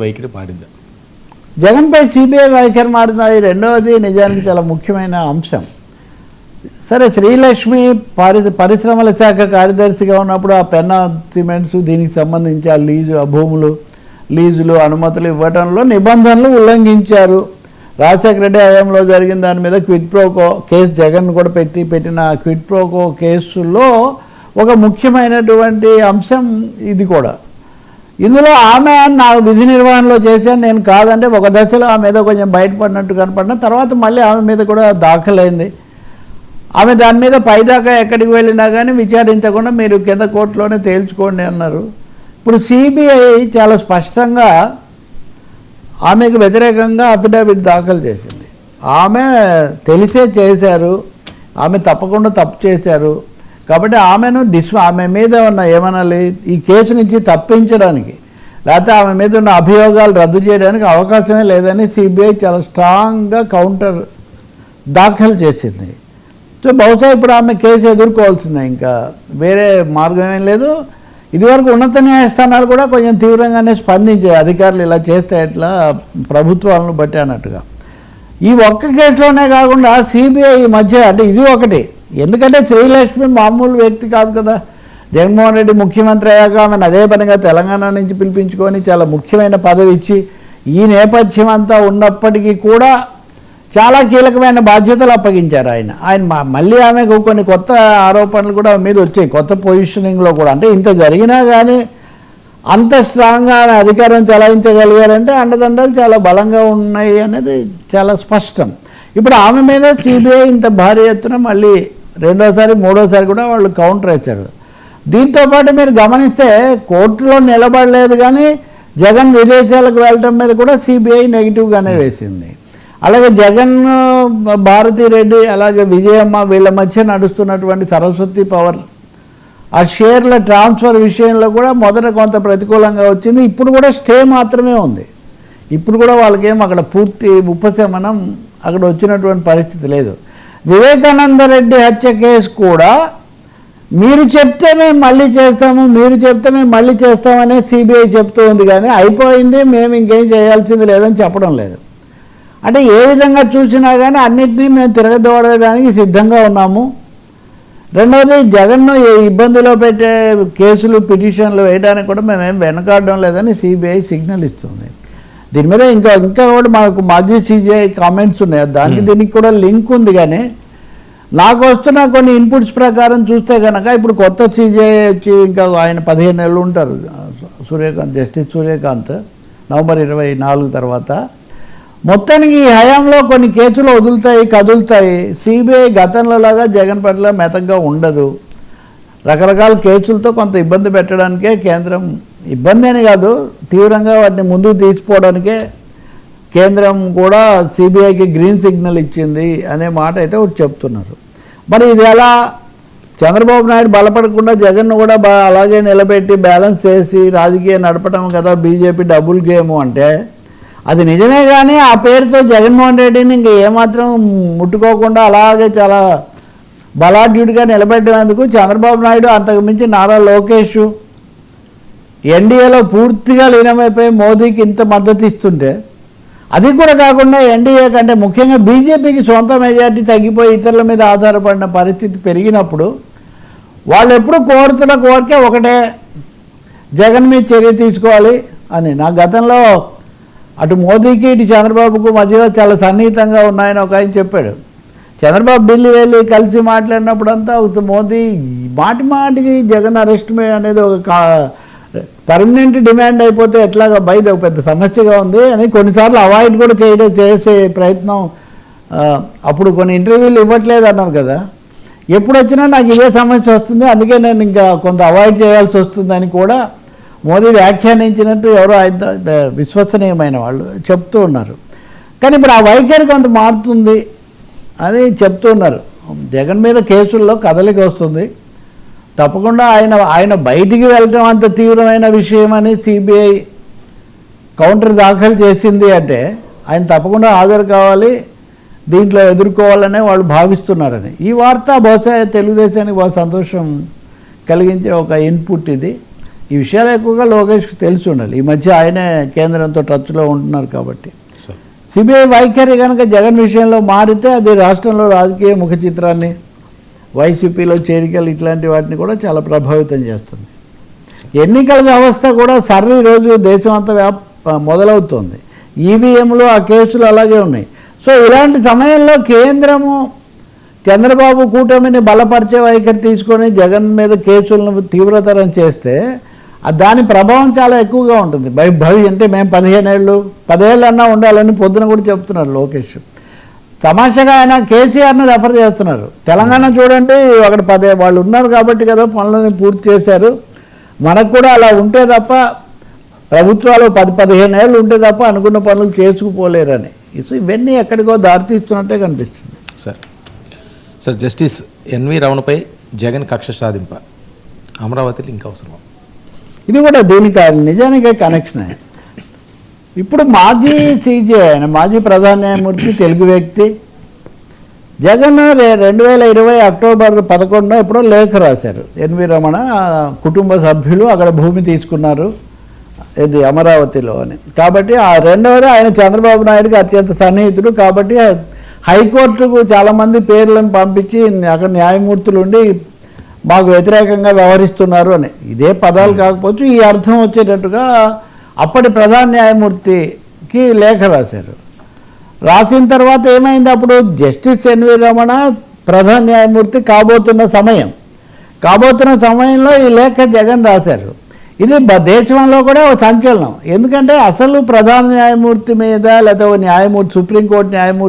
వైఖరి పాడిందా జగన్పై సిబిఐ వైఖరి మారుతుంది రెండవది నిజానికి చాలా ముఖ్యమైన అంశం. సరే శ్రీలక్ష్మి పరి పరిశ్రమల శాఖ కార్యదర్శిగా ఉన్నప్పుడు ఆ పెన్నా సిమెంట్స్ దీనికి సంబంధించి ఆ లీజు ఆ భూములు లీజులు అనుమతులు ఇవ్వడంలో నిబంధనలు ఉల్లంఘించారు. రాజశేఖర రెడ్డి హయాంలో జరిగిన దాని మీద క్విడ్ ప్రోకో కేసు జగన్ కూడా పెట్టి పెట్టిన క్విడ్ ప్రోకో కేసులో ఒక ముఖ్యమైనటువంటి అంశం ఇది కూడా. ఇందులో ఆమె నా విధి నిర్వహణలో చేశాను నేను కాదంటే ఒక దశలో ఆమె మీద కొంచెం బయటపడినట్టు కనపడిన తర్వాత మళ్ళీ ఆమె మీద కూడా దాఖలైంది. ఆమె దాని మీద పైదాకా ఎక్కడికి వెళ్ళినా కానీ విచారించకుండా మీరు కింద కోర్టులోనే తేల్చుకోండి అన్నారు. ఇప్పుడు సిబిఐ చాలా స్పష్టంగా ఆమెకు వ్యతిరేకంగా అఫిడవిట్ దాఖలు చేసింది. ఆమె తెలిసే చేశారు. ఆమె తప్పకుండా తప్పు చేశారు. కాబట్టి ఆమెను డిస్ ఆమె మీద ఉన్న ఏమనాలి ఈ కేసు నుంచి తప్పించడానికి లేకపోతే ఆమె మీద ఉన్న అభియోగాలు రద్దు చేయడానికి అవకాశమే లేదని సిబిఐ చాలా స్ట్రాంగ్గా కౌంటర్ దాఖలు చేసింది. సో బహుశా ఇప్పుడు ఆమె కేసు ఎదుర్కోవాల్సిందే ఇంకా వేరే మార్గం ఏం లేదు. ఇదివరకు ఉన్నత న్యాయస్థానాలు కూడా కొంచెం తీవ్రంగానే స్పందించాయి అధికారులు ఇలా చేస్తే ఎట్లా ప్రభుత్వాలను బట్టి అన్నట్టుగా. ఈ ఒక్క కేసులోనే కాకుండా సిబిఐ ఈ మధ్య అంటే ఇది ఒకటి ఎందుకంటే శ్రీలక్ష్మి మామూలు వ్యక్తి కాదు కదా. జగన్మోహన్ రెడ్డి ముఖ్యమంత్రి అయ్యాక ఆమెను అదే పనిగా తెలంగాణ నుంచి పిలిపించుకొని చాలా ముఖ్యమైన పదవి ఇచ్చి ఈ నేపథ్యం అంతా ఉన్నప్పటికీ కూడా చాలా కీలకమైన బాధ్యతలు అప్పగించారు ఆయన. ఆయన మళ్ళీ ఆమెకు కొన్ని కొత్త ఆరోపణలు కూడా మీద వచ్చాయి. కొత్త పొజిషనింగ్లో కూడా. అంటే ఇంత జరిగినా కానీ అంత స్ట్రాంగ్గా ఆమె అధికారం చలాయించగలిగారంటే అండదండలు చాలా బలంగా ఉన్నాయి అనేది చాలా స్పష్టం. ఇప్పుడు ఆమె మీద సిబిఐ ఇంత భారీ ఎత్తున మళ్ళీ రెండోసారి మూడోసారి కూడా వాళ్ళు కౌంటర్ ఇచ్చారు దీంతో పాటు మీరు గమనిస్తే కోర్టులో నిలబడలేదు కానీ జగన్ విదేశాలకు వెళ్ళటం మీద కూడా సిబిఐ నెగిటివ్గానే వేసింది. అలాగే జగన్ భారతీ రెడ్డి అలాగే విజయమ్మ వీళ్ళ మధ్య నడుస్తున్నటువంటి సరస్వతి పవర్ ఆ షేర్ల ట్రాన్స్ఫర్ విషయంలో కూడా మొదట కొంత ప్రతికూలంగా వచ్చింది. ఇప్పుడు కూడా స్టే మాత్రమే ఉంది. ఇప్పుడు కూడా వాళ్ళకేం అక్కడ పూర్తి ఉపశమనం అక్కడ వచ్చినటువంటి పరిస్థితి లేదు. వివేకానంద రెడ్డి హత్య కేసు కూడా మీరు చెప్తే మేము మళ్ళీ చేస్తాము మీరు చెప్తే మేము మళ్ళీ చేస్తామనే సిబిఐ చెప్తూ ఉంది కానీ అయిపోయింది మేము ఇంకేం చేయాల్సింది లేదని చెప్పడం లేదు. అంటే ఏ విధంగా చూసినా కానీ అన్నింటినీ మేము తిరగదోడడానికి సిద్ధంగా ఉన్నాము. రెండవది జగన్ను ఇబ్బందిలో పెట్టే కేసులు పిటిషన్లు వేయడానికి కూడా మేమేం వెనకాడడం లేదని సిబిఐ సిగ్నల్ ఇస్తుంది. దీని మీద ఇంకా ఇంకా కూడా మాకు మాజీ సిజిఐ కామెంట్స్ ఉన్నాయి. దానికి దీనికి కూడా లింక్ ఉంది కానీ నాకు వస్తున్న కొన్ని ఇన్పుట్స్ ప్రకారం చూస్తే కనుక ఇప్పుడు కొత్త సిజిఐ వచ్చి ఇంకా ఆయన పదిహేను నెలలు ఉంటారు. సూర్యకాంత్ జస్టిస్ సూర్యకాంత్ నవంబర్ ఇరవై నాలుగు తర్వాత. మొత్తానికి ఈ హయాంలో కొన్ని కేసులు వదులుతాయి కదులుతాయి. సిబిఐ గతంలో లాగా జగన్ పట్ల మెతంగా ఉండదు. రకరకాల కేసులతో కొంత ఇబ్బంది పెట్టడానికే కేంద్రం ఇబ్బంది అని కాదు తీవ్రంగా వాటిని ముందుకు తీసుకోవడానికే కేంద్రం కూడా సిబిఐకి గ్రీన్ సిగ్నల్ ఇచ్చింది అనే మాట అయితే ఒకటి చెప్తున్నారు. మరి ఇది ఎలా? చంద్రబాబు నాయుడు బలపడకుండా జగన్ను కూడా అలాగే నిలబెట్టి బ్యాలెన్స్ చేసి రాజకీయం నడపడం కదా బీజేపీ డబుల్ గేమ్ అంటే అది నిజమే కానీ ఆ పేరుతో జగన్మోహన్ రెడ్డిని ఇంక ఏమాత్రం ముట్టుకోకుండా అలాగే చాలా బలాఢ్యుడిగా నిలబెట్టేందుకు చంద్రబాబు నాయుడు అంతకు మించి నారా లోకేష్ ఎన్డీఏలో పూర్తిగా లీనమైపోయి మోదీకి ఇంత మద్దతు ఇస్తుంటే అది కూడా కాకుండా ఎన్డీఏ కంటే ముఖ్యంగా బీజేపీకి సొంత మెజార్టీ తగ్గిపోయి ఇతరుల మీద ఆధారపడిన పరిస్థితి పెరిగినప్పుడు వాళ్ళు ఎప్పుడు కోరుతున్న కోరికే ఒకటే జగన్ మీద చర్య తీసుకోవాలి అని. నా గతంలో అటు మోదీకి ఇటు చంద్రబాబుకు మధ్యలో చాలా సన్నిహితంగా ఉన్నాయని ఒక ఆయన చెప్పాడు. చంద్రబాబు ఢిల్లీ వెళ్ళి కలిసి మాట్లాడినప్పుడంతా మోదీ మాటి మాటికి జగన్ అరెస్ట్ అనేది ఒక కా- పర్మనెంట్ డిమాండ్ అయిపోతే ఎట్లాగా? బయట ఒక పెద్ద సమస్యగా ఉంది అని కొన్నిసార్లు అవాయిడ్ కూడా చేయడం చేసే ప్రయత్నం అప్పుడు కొన్ని ఇంటర్వ్యూలు ఇవ్వట్లేదు అన్నారు కదా. ఎప్పుడు వచ్చినా నాకు ఇదే సమస్య వస్తుంది అందుకే నేను ఇంకా కొంత అవాయిడ్ చేయాల్సి వస్తుందని కూడా మోదీ వ్యాఖ్యానించినట్టు ఎవరో విశ్వసనీయమైన వాళ్ళు చెప్తూ ఉన్నారు. కానీ ఇప్పుడు ఆ వైఖరి కొంత మారుతుంది అని చెప్తూ ఉన్నారు. జగన్ మీద కేసుల్లో కదలిక వస్తుంది. తప్పకుండా ఆయన ఆయన బయటికి వెళ్ళటం అంత తీవ్రమైన విషయం అని సిబిఐ కౌంటర్ దాఖలు చేసింది అంటే ఆయన తప్పకుండా హాజరు కావాలి దీంట్లో ఎదుర్కోవాలనే వాళ్ళు భావిస్తున్నారని. ఈ వార్త బహుశా తెలుగుదేశానికి బాగా సంతోషం కలిగించే ఒక ఇన్పుట్ ఇది. ఈ విషయాలు ఎక్కువగా లోకేష్కి తెలిసి ఉండాలి. ఈ మధ్య ఆయనే కేంద్రంతో టచ్లో ఉంటున్నారు కాబట్టి. సిబిఐ వైఖరి కనుక జగన్ విషయంలో మారితే అది రాష్ట్రంలో రాజకీయ ముఖ చిత్రాన్ని వైసీపీలో చేరికలు ఇట్లాంటి వాటిని కూడా చాలా ప్రభావితం చేస్తుంది. ఎన్నికల వ్యవస్థ కూడా సర్రీ రోజు దేశం అంతా వ్యాప్ మొదలవుతోంది. ఈవీఎంలు ఆ కేసులు అలాగే ఉన్నాయి. సో ఇలాంటి సమయంలో కేంద్రము చంద్రబాబు కూటమిని బలపరిచే వైఖరి తీసుకొని జగన్ మీద కేసులను తీవ్రతరం చేస్తే దాని ప్రభావం చాలా ఎక్కువగా ఉంటుంది. భవి భవి అంటే మేము పదిహేను ఏళ్ళు పదేళ్ళు అన్నా ఉండాలని పొద్దున కూడా చెప్తున్నారు లోకేష్. తమాషగా ఆయన కేసీఆర్ని రెఫర్ చేస్తున్నారు. తెలంగాణ చూడండి అక్కడ పదే వాళ్ళు ఉన్నారు కాబట్టి కదా పనులని పూర్తి చేశారు. మనకు కూడా అలా ఉంటే తప్ప ప్రభుత్వాలు పది పదిహేను ఏళ్ళు ఉంటే తప్ప అనుకున్న పనులు చేసుకుపోలేరని. సో ఇవన్నీ ఎక్కడికో దారితీస్తున్నట్టే కనిపిస్తుంది. Sir sir justice N V రమణపై Jagan కక్ష సాధింప. అమరావతిలో ఇంకా అవసరం ఇది కూడా దీనికి? నిజానికే కనెక్షనే ఇప్పుడు మాజీ సీజే ఆయన మాజీ ప్రధాన న్యాయమూర్తి తెలుగు వ్యక్తి. జగన్ రెండు వేల ఇరవై అక్టోబర్ పదకొండున ఎప్పుడో లేఖ రాశారు. ఎన్వి రమణ కుటుంబ సభ్యులు అక్కడ భూమి తీసుకున్నారు. ఇది అమరావతిలో అని. కాబట్టి ఆ రెండవది ఆయన చంద్రబాబు నాయుడుకి అత్యంత సన్నిహితుడు. కాబట్టి హైకోర్టుకు చాలామంది పేర్లను పంపించి అక్కడ న్యాయమూర్తులు ఉండి మాకు వ్యతిరేకంగా వ్యవహరిస్తున్నారు అని. ఇదే పదాలు కాకపోవచ్చు ఈ అర్థం వచ్చేటట్టుగా అప్పటి ప్రధాన న్యాయమూర్తికి లేఖ రాశారు. రాసిన తర్వాత ఏమైంది అప్పుడు? జస్టిస్ ఎన్వి రమణ ప్రధాన న్యాయమూర్తి కాబోతున్న సమయం. కాబోతున్న సమయంలో ఈ లేఖ జగన్ రాశారు. ఇది దేశంలో కూడా ఒక సంచలనం. ఎందుకంటే అసలు ప్రధాన న్యాయమూర్తి మీద లేదా న్యాయమూర్తి సుప్రీంకోర్టు న్యాయమూర్తి